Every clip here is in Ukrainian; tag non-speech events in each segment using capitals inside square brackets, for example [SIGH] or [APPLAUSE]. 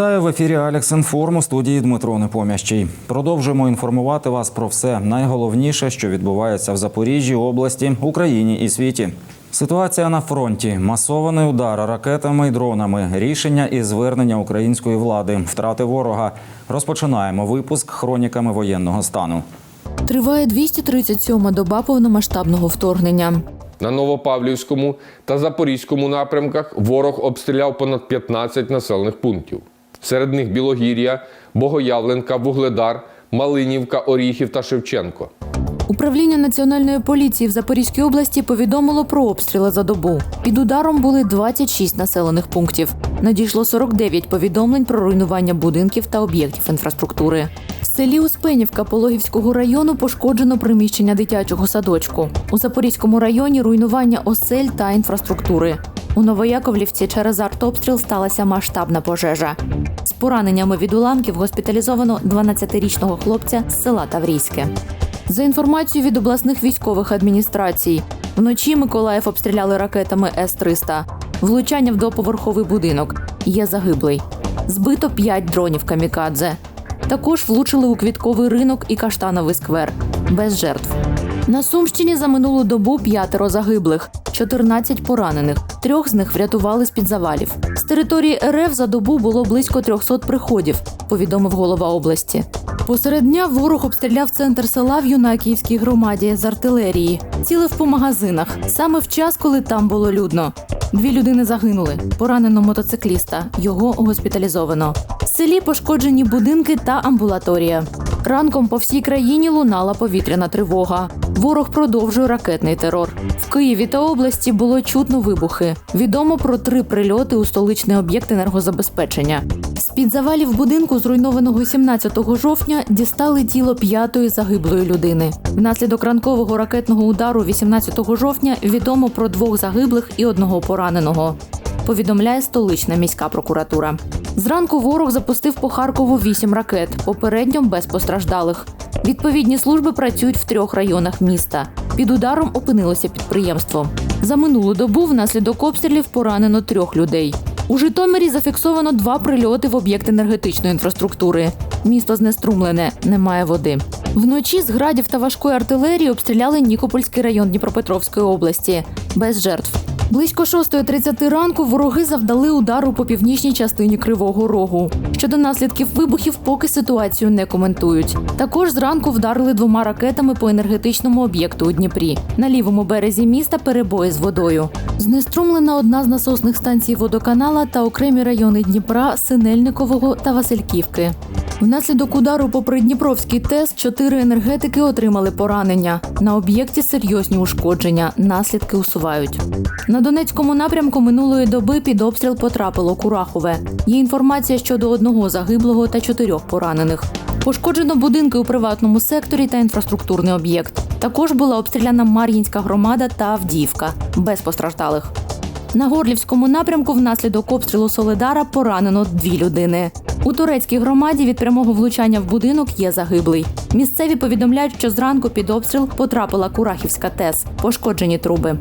Вітаю в ефірі Алекс Інформ у студії Дмитро Непомящий. Продовжуємо інформувати вас про все найголовніше, що відбувається в Запоріжжі, області, Україні і світі. Ситуація на фронті, масований удар ракетами і дронами, рішення і звернення української влади, втрати ворога. Розпочинаємо випуск хроніками воєнного стану. Триває 237-ма доба повномасштабного вторгнення. На Новопавлівському та Запорізькому напрямках ворог обстріляв понад 15 населених пунктів. Серед них Білогір'я, Богоявленка, Вугледар, Малинівка, Оріхів та Шевченко. Управління національної поліції в Запорізькій області повідомило про обстріли за добу. Під ударом були 26 населених пунктів. Надійшло 49 повідомлень про руйнування будинків та об'єктів інфраструктури. Селі Успенівка Пологівського району пошкоджено приміщення дитячого садочку. У Запорізькому районі руйнування осель та інфраструктури. У Новояковлівці через артобстріл сталася масштабна пожежа. З пораненнями від уламків госпіталізовано 12-річного хлопця з села Таврійське. За інформацією від обласних військових адміністрацій, вночі Миколаїв обстріляли ракетами С-300. Влучання в двоповерховий будинок. Є загиблий. Збито 5 дронів камікадзе. Також влучили у квітковий ринок і каштановий сквер. Без жертв. На Сумщині за минулу добу п'ятеро загиблих, 14 поранених. Трьох з них врятували з-під завалів. З території РФ за добу було близько 300 приходів, повідомив голова області. Посеред дня ворог обстріляв центр села в Юнакіївській громаді з артилерії. Цілив по магазинах саме в час, коли там було людно. Дві людини загинули. Поранено мотоцикліста. Його госпіталізовано. В селі пошкоджені будинки та амбулаторія. Ранком по всій країні лунала повітряна тривога. Ворог продовжує ракетний терор. В Києві та області було чутно вибухи. Відомо про три прильоти у столичний об'єкт енергозабезпечення. З-під завалів будинку, зруйнованого 17 жовтня, дістали тіло п'ятої загиблої людини. Внаслідок ранкового ракетного удару 18 жовтня відомо про двох загиблих і одного пораненого. Повідомляє столична міська прокуратура. Зранку ворог запустив по Харкову вісім ракет, попередньо без постраждалих. Відповідні служби працюють в трьох районах міста. Під ударом опинилося підприємство. За минулу добу внаслідок обстрілів поранено трьох людей. У Житомирі зафіксовано два прильоти в об'єкт енергетичної інфраструктури. Місто знеструмлене, немає води. Вночі з градів та важкої артилерії обстріляли Нікопольський район Дніпропетровської області без жертв. Близько 6.30 ранку вороги завдали удару по північній частині Кривого Рогу. Щодо наслідків вибухів, поки ситуацію не коментують. Також зранку вдарили двома ракетами по енергетичному об'єкту у Дніпрі. На лівому березі міста перебої з водою. Знеструмлена одна з насосних станцій водоканала та окремі райони Дніпра, Синельникового та Васильківки. Внаслідок удару по Придніпровський ТЕС чотири енергетики отримали поранення. На об'єкті серйозні ушкодження. Наслідки усувають. На Донецькому напрямку минулої доби під обстріл потрапило Курахове. Є інформація щодо одного загиблого та чотирьох поранених. Пошкоджено будинки у приватному секторі та інфраструктурний об'єкт. Також була обстріляна Мар'їнська громада та Авдіївка без постраждалих. На Горлівському напрямку внаслідок обстрілу Солидара поранено дві людини. У турецькій громаді від прямого влучання в будинок є загиблий. Місцеві повідомляють, що зранку під обстріл потрапила Курахівська ТЕС, пошкоджені труби.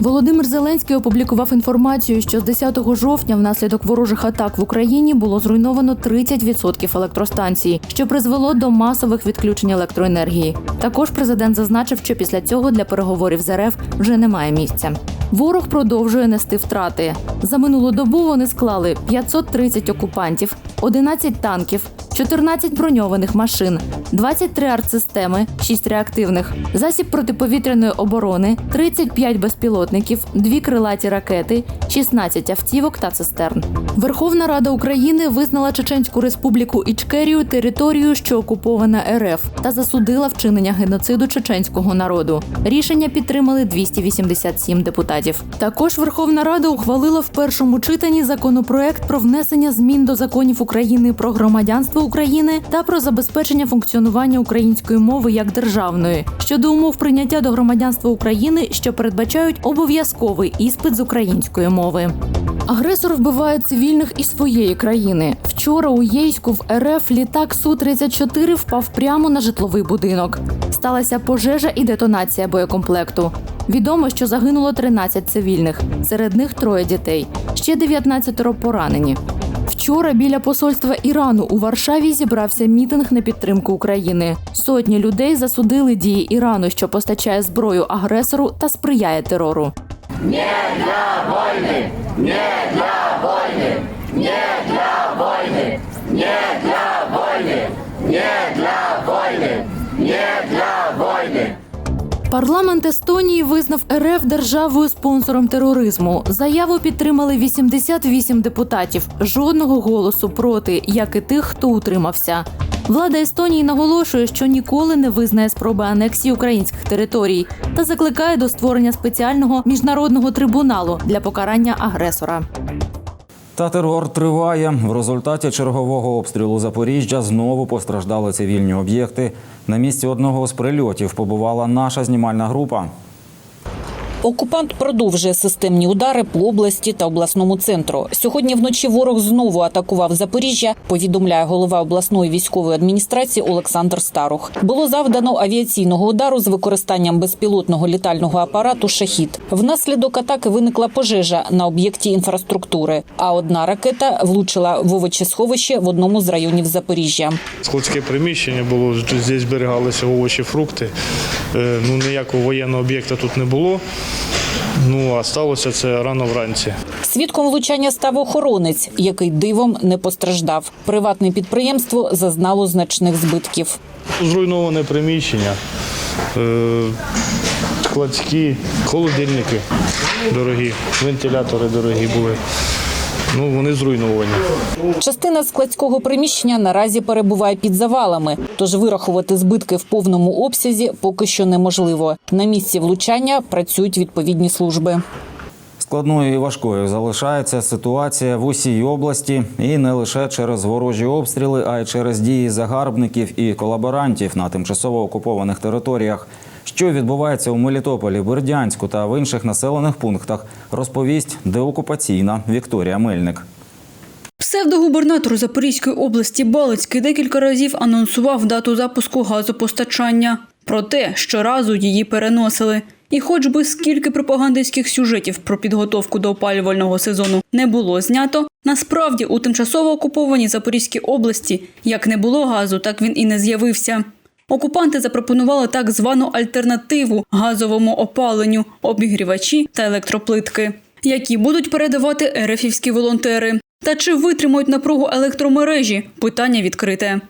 Володимир Зеленський опублікував інформацію, що з 10 жовтня внаслідок ворожих атак в Україні було зруйновано 30% електростанцій, що призвело до масових відключень електроенергії. Також президент зазначив, що після цього для переговорів з РФ вже немає місця. Ворог продовжує нести втрати. За минулу добу вони склали 530 окупантів, 11 танків, 14 броньованих машин, 23 артсистеми, 6 реактивних, засіб протиповітряної оборони, 35 безпілотників, 2 крилаті ракети, 16 автівок та цистерн. Верховна Рада України визнала Чеченську республіку Ічкерію територією, що окупована РФ, та засудила вчинення геноциду чеченського народу. Рішення підтримали 287 депутатів. Також Верховна Рада ухвалила в першому читанні законопроект про внесення змін до законів України про громадянство України та про забезпечення функціонування української мови як державної щодо умов прийняття до громадянства України, що передбачають обов'язковий іспит з української мови. Агресор вбиває цивільних із своєї країни. Вчора у Єйську в РФ літак Су-34 впав прямо на житловий будинок. Сталася пожежа і детонація боєкомплекту. Відомо, що загинуло 13 цивільних, серед них троє дітей. Ще 19 поранені. Вчора біля посольства Ірану у Варшаві зібрався мітинг на підтримку України. Сотні людей засудили дії Ірану, що постачає зброю агресору та сприяє терору. Парламент Естонії визнав РФ державою спонсором тероризму. Заяву підтримали 88 депутатів. Жодного голосу проти, як і тих, хто утримався. Влада Естонії наголошує, що ніколи не визнає спроби анексії українських територій та закликає до створення спеціального міжнародного трибуналу для покарання агресора. Та терор триває. В результаті чергового обстрілу Запоріжжя знову постраждали цивільні об'єкти. На місці одного з прильотів побувала наша знімальна група. Окупант продовжує системні удари по області та обласному центру. Сьогодні вночі ворог знову атакував Запоріжжя. Повідомляє голова обласної військової адміністрації Олександр Старух. Було завдано авіаційного удару з використанням безпілотного літального апарату Шахід. Внаслідок атаки виникла пожежа на об'єкті інфраструктури. А одна ракета влучила в овочесховище в одному з районів Запоріжжя. Складське приміщення було, здесь зберігалися овочі, фрукти. Е, Ну, ніякого воєнного об'єкта тут не було. Ну, а сталося це рано вранці. Свідком влучання став охоронець, який дивом не постраждав. Приватне підприємство зазнало значних збитків. Зруйноване приміщення, е, складські, холодильники дорогі, вентилятори дорогі були. Ну, вони зруйновані. Частина складського приміщення наразі перебуває під завалами, тож вирахувати збитки в повному обсязі поки що неможливо. На місці влучання працюють відповідні служби. Складною і важкою залишається ситуація в усій області, і не лише через ворожі обстріли, а й через дії загарбників і колаборантів на тимчасово окупованих територіях. Що відбувається у Мелітополі, Бердянську та в інших населених пунктах, розповість деокупаційна Вікторія Мельник. Псевдогубернатор Запорізької області Балицький декілька разів анонсував дату запуску газопостачання. Проте щоразу її переносили. І хоч би скільки пропагандистських сюжетів про підготовку до опалювального сезону не було знято, насправді у тимчасово окупованій Запорізькій області як не було газу, так він і не з'явився. Окупанти запропонували так звану альтернативу газовому опаленню, обігрівачі та електроплитки, які будуть передавати ерефівські волонтери. Та чи витримують напругу електромережі? Питання відкрите.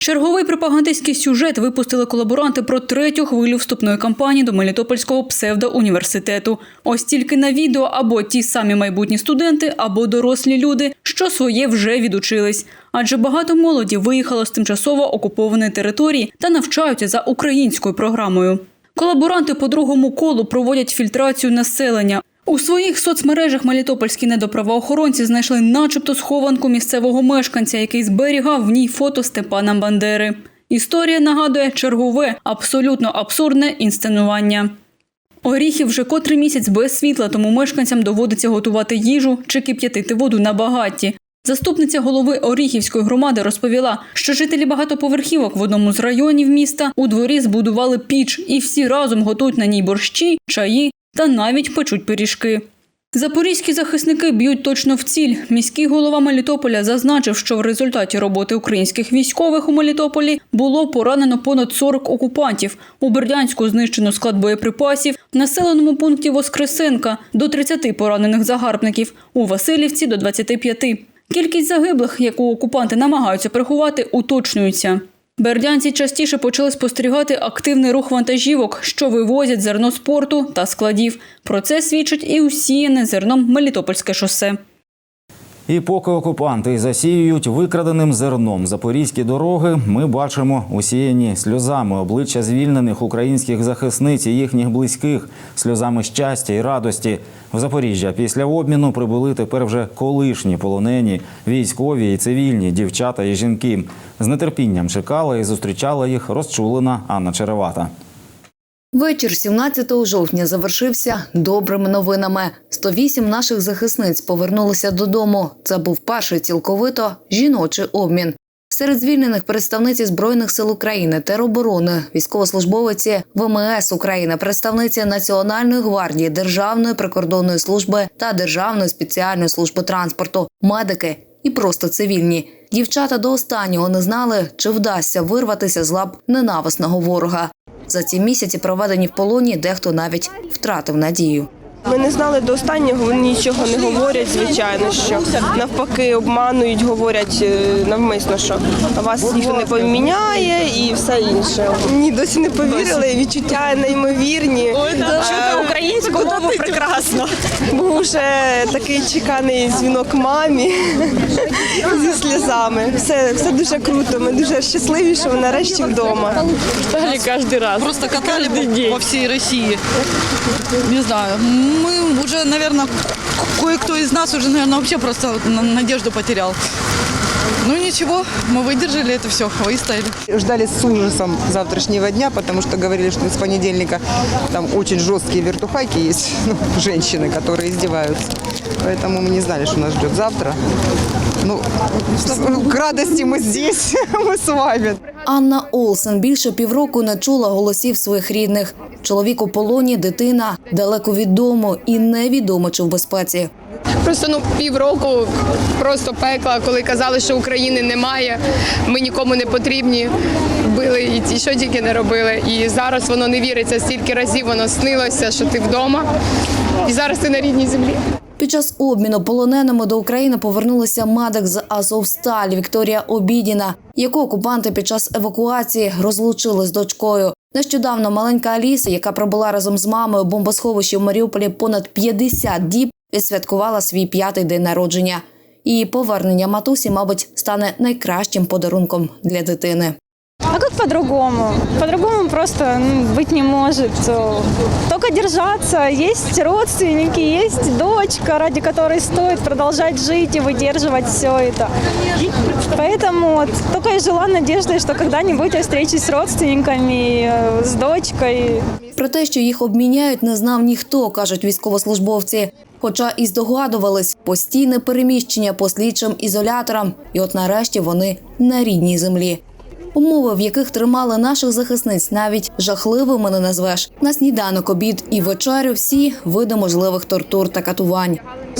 Черговий пропагандистський сюжет випустили колаборанти про третю хвилю вступної кампанії до Мелітопольського псевдоуніверситету. Ось тільки на відео або ті самі майбутні студенти, або дорослі люди, що своє вже відучились. Адже багато молоді виїхало з тимчасово окупованої території та навчаються за українською програмою. Колаборанти по другому колу проводять фільтрацію населення. У своїх соцмережах мелітопольські недоправоохоронці знайшли начебто схованку місцевого мешканця, який зберігав в ній фото Степана Бандери. Історія нагадує чергове, абсолютно абсурдне інсценування. Оріхів вже котрий місяць без світла, тому мешканцям доводиться готувати їжу чи кип'ятити воду на багатті. Заступниця голови Оріхівської громади розповіла, що жителі багатоповерхівок в одному з районів міста у дворі збудували піч і всі разом готують на ній борщі, чаї та навіть печуть пиріжки. Запорізькі захисники б'ють точно в ціль. Міський голова Мелітополя зазначив, що в результаті роботи українських військових у Мелітополі було поранено понад 40 окупантів. У Бердянську знищено склад боєприпасів, в населеному пункті Воскресенка до 30 поранених загарбників, у Васильівці до 25. Кількість загиблих, яку окупанти намагаються приховати, уточнюється. Бердянці частіше почали спостерігати активний рух вантажівок, що вивозять зерно з порту та складів. Про це свідчить і усіяне зерном Мелітопольське шосе. І поки окупанти засіюють викраденим зерном запорізькі дороги, ми бачимо усіяні сльозами обличчя звільнених українських захисниць і їхніх близьких, сльозами щастя і радості. В Запоріжжя після обміну прибули тепер вже колишні полонені, військові і цивільні, дівчата і жінки. З нетерпінням чекала і зустрічала їх розчулена Анна Черевата. Вечір 17 жовтня завершився добрими новинами. 108 наших захисниць повернулися додому. Це був перший цілковито жіночий обмін. Серед звільнених представниці збройних сил України, тероборони, військовослужбовиці ВМС України, представниці Національної гвардії, Державної прикордонної служби та Державної спеціальної служби транспорту, медики і просто цивільні. Дівчата до останнього не знали, чи вдасться вирватися з лап ненависного ворога. За ці місяці, проведені в полоні, дехто навіть втратив надію. Ми не знали до останнього, вони нічого не говорять, звичайно, що навпаки обманують, говорять е, навмисно, що вас ніхто не поміняє і все інше. Ні, досі не повірили, відчуття неймовірні. Чути українську мову прекрасно. Був вже такий чеканий дзвінок мамі [LAUGHS] зі сльозами. Все, все дуже круто. Ми дуже щасливі, що ми нарешті вдома. Катали каждый раз. Просто катали по, по всей России. Не знаю. Мы уже, наверное, кое-кто из нас уже, наверное, вообще просто на- надежду потерял. Ну ничего, мы выдержали это все, выстояли. Ждали с ужасом завтрашнего дня, потому что говорили, что с понедельника там очень жесткие вертухайки есть, [LAUGHS] ну, женщины, которые издеваются. Поэтому мы не знали, что нас ждет завтра. Ну, к радости мы здесь, [LAUGHS] мы с вами. Анна Олсен більше півроку не чула голосів своїх рідних. Чоловік у полоні, дитина далеко від дому і невідомо чи в безпеці. Просто ну півроку просто пекла, коли казали, що України немає, ми нікому не потрібні. Били і, і що тільки не робили. І зараз воно не віриться. Стільки разів воно снилося, що ти вдома, і зараз ти на рідній землі. Під час обміну полоненими до України повернулася медик з Азовсталь Вікторія Обідіна, яку окупанти під час евакуації розлучили з дочкою. Нещодавно маленька Аліса, яка пробула разом з мамою у бомбосховищі в Маріуполі понад 50 діб, відсвяткувала свій п'ятий день народження. Її повернення матусі, мабуть, стане найкращим подарунком для дитини. А как по-другому? По-другому просто ну, быть не может. Только держаться. Есть родственники, есть дочка, ради которой стоит продолжать жить и выдерживать все это. Поэтому вот, только и жила надеждой, что когда-нибудь я встречусь с родственниками, э, с дочкой. Про те, що їх обміняють, не знав ніхто, кажуть військовослужбовці. Хоча і здогадувались постійне переміщення по слідчим ізоляторам, і от нарешті вони на рідній землі. Умови, в яких тримали наших захисниць, навіть жахливими не назвеш. На сніданок, обід і вечерю всі види можливих тортур та катувань.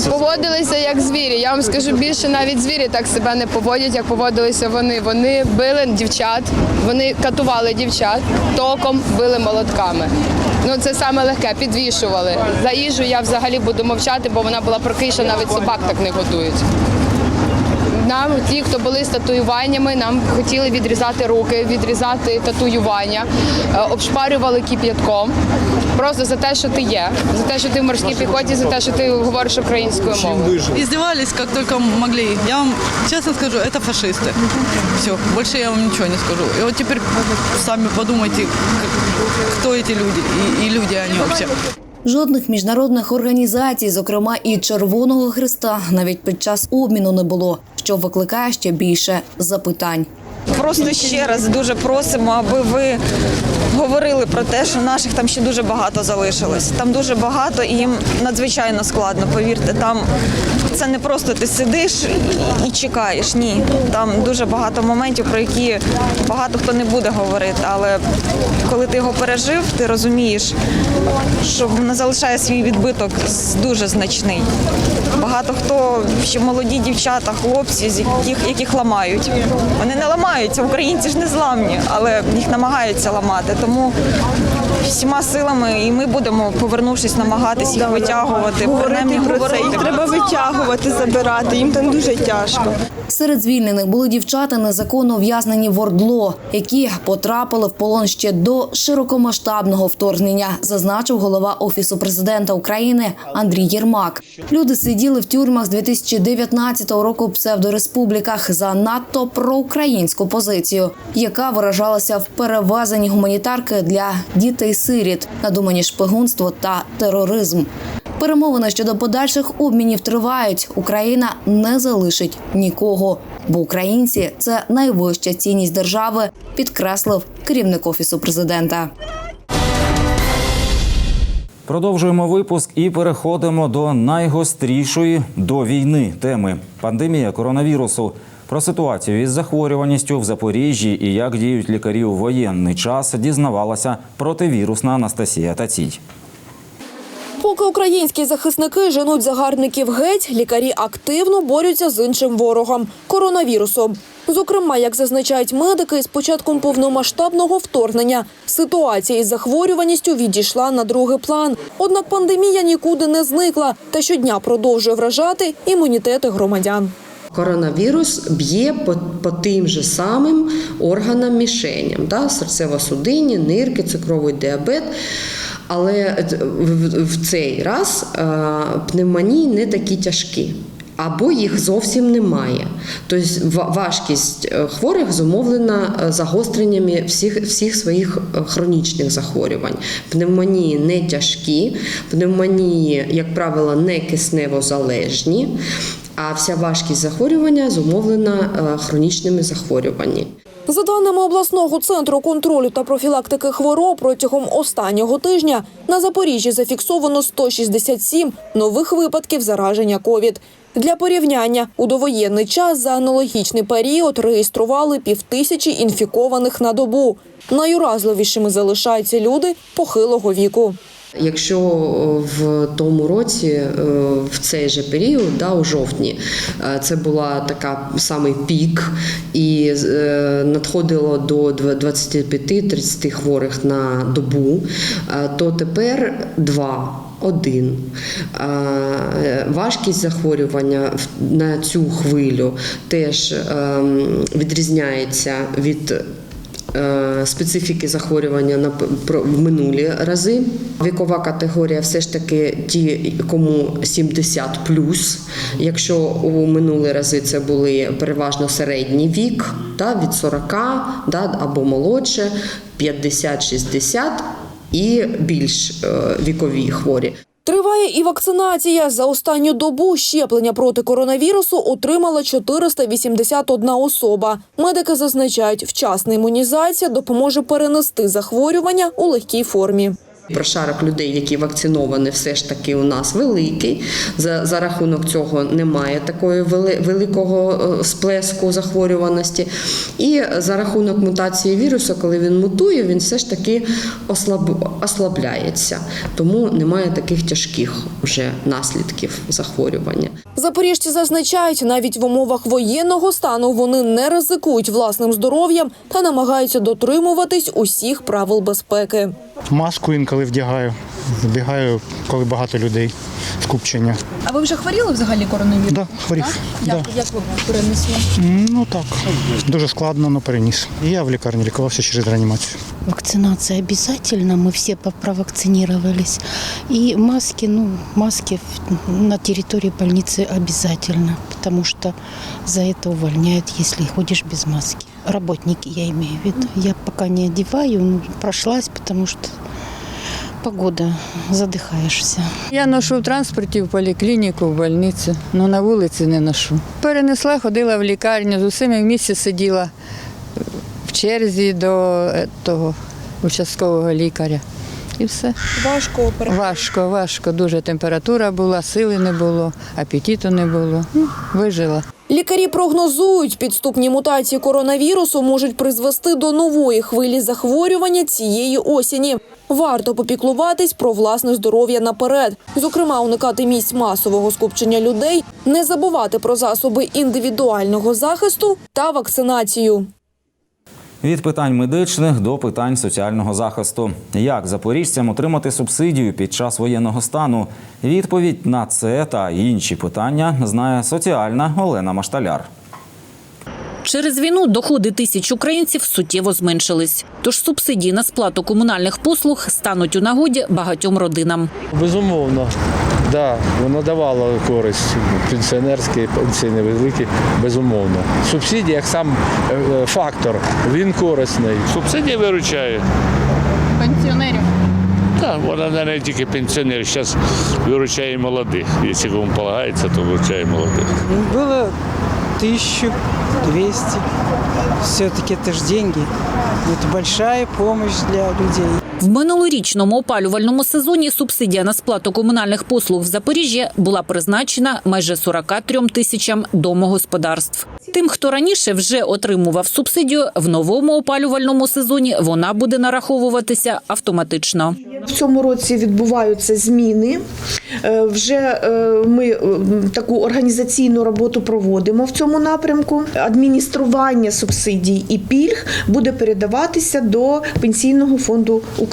Поводилися як звірі. Я вам скажу більше, навіть звірі так себе не поводять, як поводилися вони. Вони били дівчат, вони катували дівчат, током били молотками. Ну це саме легке, підвішували. За їжу я взагалі буду мовчати, бо вона була прокиша, навіть собак так не готують. Нам, ті, хто були з татуюваннями, нам хотіли відрізати руки, відрізати татуювання, е, обшпарювали кип'ятком. Просто за те, що ти є, за те, що ти в морській піхоті, за те, що ти говориш українською мовою. Издевались как только могли. Я вам честно скажу, это фашисты. Все, больше я вам ничего не скажу. И вот теперь сами подумайте, к- кто эти люди и, и люди они вообще. Жодних міжнародних організацій, зокрема і Червоного Христа, навіть під час обміну не було, що викликає ще більше запитань. Просто ще раз дуже просимо, аби ви говорили про те, що наших там ще дуже багато залишилось. Там дуже багато і їм надзвичайно складно. Повірте, там це не просто ти сидиш і- чекаєш. Ні, там дуже багато моментів, про які багато хто не буде говорити. Але коли ти його пережив, ти розумієш, що воно залишає свій відбиток дуже значний. Багато хто ще молоді дівчата, хлопці, з яких яких ламають. Вони не ламаються, українці ж не зламні, але їх намагаються ламати. Тому всіма силами і ми будемо, повернувшись, намагатись їх витягувати. принаймні Говорити про це, їх треба витягувати, забирати. Їм там дуже тяжко. Серед звільнених були дівчата незаконно ув'язнені в Ордло, які потрапили в полон ще до широкомасштабного вторгнення, зазначив голова офісу президента України Андрій Єрмак. Люди сиділи в тюрмах з 2019 року в псевдореспубліках за надто проукраїнську позицію, яка виражалася в перевезенні гуманітарки для дітей-сиріт, надумані шпигунство та тероризм. Перемовини щодо подальших обмінів тривають. Україна не залишить нікого, бо українці це найвища цінність держави, підкреслив керівник офісу президента. Продовжуємо випуск і переходимо до найгострішої до війни теми пандемія коронавірусу. Про ситуацію із захворюваністю в Запоріжжі і як діють лікарі у воєнний час дізнавалася противірусна Анастасія Тацій. Поки українські захисники женуть загарбників геть, лікарі активно борються з іншим ворогом коронавірусом. Зокрема, як зазначають медики, з початком повномасштабного вторгнення ситуація із захворюваністю відійшла на другий план. Однак пандемія нікуди не зникла та щодня продовжує вражати імунітети громадян. Коронавірус б'є по, по тим же самим органам мішеням, да, серцево-судинні, нирки, цукровий діабет. Але в, цей раз е, пневмонії не такі тяжкі. Або їх зовсім немає. Тобто важкість е, хворих зумовлена е, загостреннями всіх, всіх своїх хронічних захворювань. Пневмонії не тяжкі, пневмонії, як правило, не киснево-залежні, а вся важкість захворювання зумовлена е, хронічними захворюваннями. За даними обласного центру контролю та профілактики хвороб, протягом останнього тижня на Запоріжжі зафіксовано 167 нових випадків зараження ковід. Для порівняння у довоєнний час за аналогічний період реєстрували півтисячі інфікованих на добу. Найуразливішими залишаються люди похилого віку. Якщо в тому році, е, в цей же період, да, у жовтні, е, це була така самий пік, і е, надходило до 25-30 хворих на добу, е, то тепер два. Один Е, важкість захворювання на цю хвилю теж ем, відрізняється від е, специфіки захворювання на в минулі рази. Вікова категорія все ж таки ті, кому 70 Якщо у минулі рази це були переважно середній вік, та, від 40 да, або молодше, 50-60 і більш е, вікові хворі. Триває і вакцинація. За останню добу щеплення проти коронавірусу отримала 481 особа. Медики зазначають, вчасна імунізація допоможе перенести захворювання у легкій формі. Прошарок людей, які вакциновані, все ж таки у нас великий. За, за рахунок цього немає такої вели, великого е, сплеску захворюваності. І за рахунок мутації вірусу, коли він мутує, він все ж таки ослаб, ослабляється. Тому немає таких тяжких вже наслідків захворювання. Запоріжці зазначають, навіть в умовах воєнного стану вони не ризикують власним здоров'ям та намагаються дотримуватись усіх правил безпеки. Маску інколи вдягаю. Вдягаю, коли багато людей скупчення. А ви вже хворіли взагалі коронавірусом? Да, хворів. Як, Да. як ви перенесли? Ну так, дуже складно, але переніс. І я в лікарні лікувався через реанімацію. Вакцинация обязательно, мы все по- провакцинировались. И маски, ну, маски в- на территории больницы обязательно, потому что за это увольняют, если ходишь без маски. Работники, я имею в виду. Я пока не одеваю, ну, прошлась, потому что погода, задыхаешься. Я ношу в транспорті в поліклініку, в больницю, але на вулиці не ношу. Перенесла, ходила в лікарню, з усіми в місці сиділа в черзі до е, того участкового лікаря. І все. Важко Важко, важко. Дуже температура була, сили не було, апетиту не було. Ну, вижила. Лікарі прогнозують, підступні мутації коронавірусу можуть призвести до нової хвилі захворювання цієї осені. Варто попіклуватись про власне здоров'я наперед, зокрема, уникати місць масового скупчення людей, не забувати про засоби індивідуального захисту та вакцинацію. Від питань медичних до питань соціального захисту. Як запоріжцям отримати субсидію під час воєнного стану? Відповідь на це та інші питання знає соціальна Олена Машталяр. Через війну доходи тисяч українців суттєво зменшились. Тож субсидії на сплату комунальних послуг стануть у нагоді багатьом родинам. Безумовно, да, воно давало користь пенсіонерській пенсії невеликі, безумовно. Субсидія як сам е, е, фактор, він корисний. Субсидія виручає. Пенсіонерів. Так, вона не тільки пенсіонерів, зараз виручає молодих. Якщо кому полагається, то виручає молодих Было 1200. Все-таки это же деньги. Это большая помощь для людей. В минулорічному опалювальному сезоні субсидія на сплату комунальних послуг в Запоріжжі була призначена майже 43 тисячам домогосподарств. Тим, хто раніше вже отримував субсидію, в новому опалювальному сезоні вона буде нараховуватися автоматично. В цьому році відбуваються зміни. Е, Вже е, ми е, таку організаційну роботу проводимо в цьому напрямку. Адміністрування субсидій і пільг буде передаватися до Пенсійного фонду України.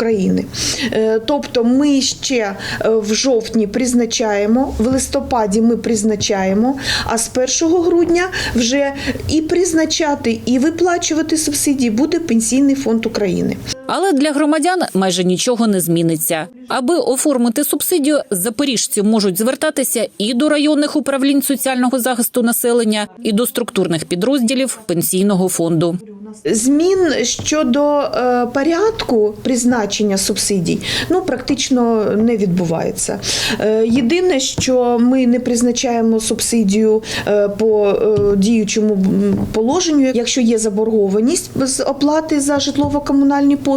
Е, Тобто ми ще е, в жовтні призначаємо, в листопаді ми призначаємо, а з 1 грудня вже і призначати, і виплачувати субсидії буде Пенсійний фонд України. Але для громадян майже нічого не зміниться. Аби оформити субсидію, запоріжці можуть звертатися і до районних управлінь соціального захисту населення, і до структурних підрозділів пенсійного фонду. Змін щодо е, порядку призначення субсидій ну практично не відбувається. Е, єдине, що ми не призначаємо субсидію е, по діючому положенню, якщо є заборгованість з оплати за житлово-комунальні послуги,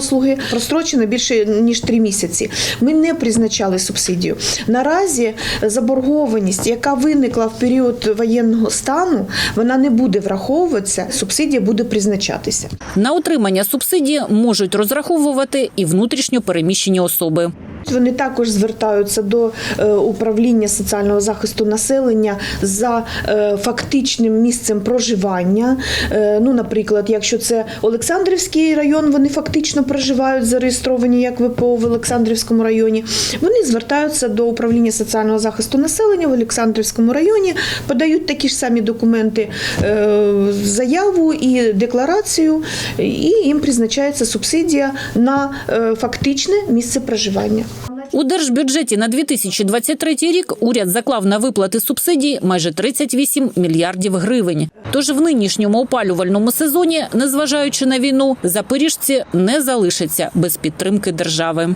прострочена більше ніж три місяці. Ми не призначали субсидію. Наразі заборгованість, яка виникла в період воєнного стану, вона не буде враховуватися. Субсидія буде призначатися. На отримання субсидії можуть розраховувати і внутрішньо переміщені особи. Вони також звертаються до е, управління соціального захисту населення за е, фактичним місцем проживання. Е, Ну, наприклад, якщо це Олександрівський район, вони фактично проживають, зареєстровані як ВПО в Олександрівському районі. Вони звертаються до управління соціального захисту населення в Олександрівському районі, подають такі ж самі документи, е, заяву і декларацію, і їм призначається субсидія на е, фактичне місце проживання. У держбюджеті на 2023 рік уряд заклав на виплати субсидій майже 38 мільярдів гривень. Тож в нинішньому опалювальному сезоні, незважаючи на війну, запоріжці не залишаться без підтримки держави.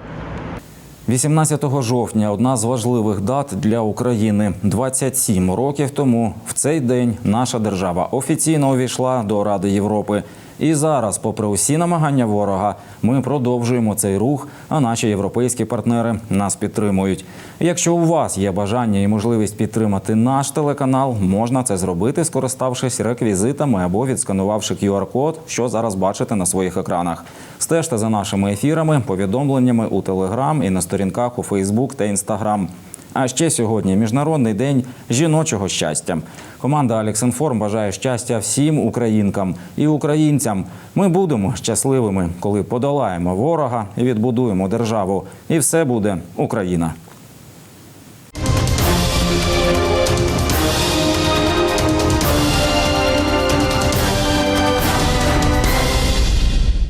18 жовтня одна з важливих дат для України. 27 років тому в цей день наша держава офіційно увійшла до Ради Європи. І зараз, попри усі намагання ворога, ми продовжуємо цей рух, а наші європейські партнери нас підтримують. Якщо у вас є бажання і можливість підтримати наш телеканал, можна це зробити, скориставшись реквізитами або відсканувавши QR-код, що зараз бачите на своїх екранах. Стежте за нашими ефірами, повідомленнями у Телеграм і на сторінках у Фейсбук та Інстаграм. А ще сьогодні міжнародний день жіночого щастя. Команда Алексінформ бажає щастя всім українкам і українцям. Ми будемо щасливими, коли подолаємо ворога і відбудуємо державу. І все буде Україна.